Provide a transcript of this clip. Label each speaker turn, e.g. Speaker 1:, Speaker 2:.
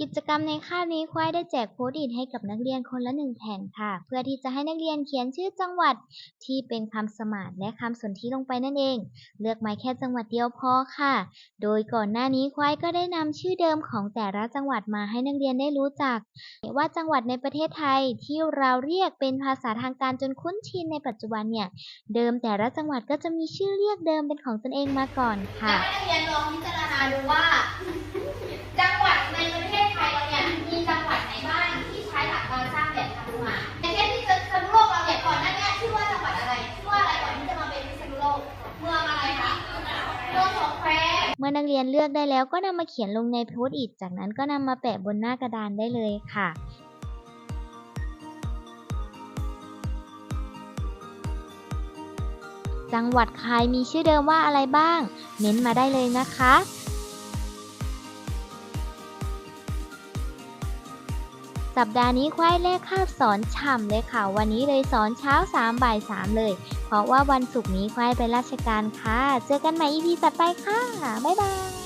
Speaker 1: กิจกรรมในคาบนี้ควายได้แจกโพสต์อิทให้กับนักเรียนคนละหนึ่งแผ่นค่ะ เพื่อที่จะให้นักเรียนเขียนชื่อจังหวัดที่เป็นคำสมานและคำสนธิลงไปนั่นเอง เลือกมาแค่จังหวัดเดียวพอค่ะ โดยก่อนหน้านี้ควายก็ได้นำชื่อเดิมของแต่ละจังหวัดมาให้นักเรียนได้รู้จัก ว่าจังหวัดในประเทศไทยที่เราเรียกเป็นภาษาทางการจนคุ้นชินในปัจจุบันเนี่ยเดิมแต่ละจังหวัดก็จะมีชื่อเรียกเดิมเป็นของตนเองมาก่อนค่ะ
Speaker 2: ให้นักเรียนลองพิจารณาดูว่า มื่อนักเรียนเลือ
Speaker 1: กได้แล้วก็นำมาเขียนลงในโพสต์อิทจากนั้นก็นำมาแปะบนหน้ากระดานได้เลยค่ะจังหวัดใครมีชื่อเดิมว่าอะไรบ้าง เม้นมาได้เลยนะคะ สัปดาห์นี้ควายเลขคาบสอนฉ่ำเลยค่ะ วันนี้เลยสอนเช้า 3 บ่าย 3 เลย เพราะว่าวันศุกร์นี้ควายไปราชการค่ะ เจอกันใหม่ EP ถัดไปค่ะ บ๊ายบาย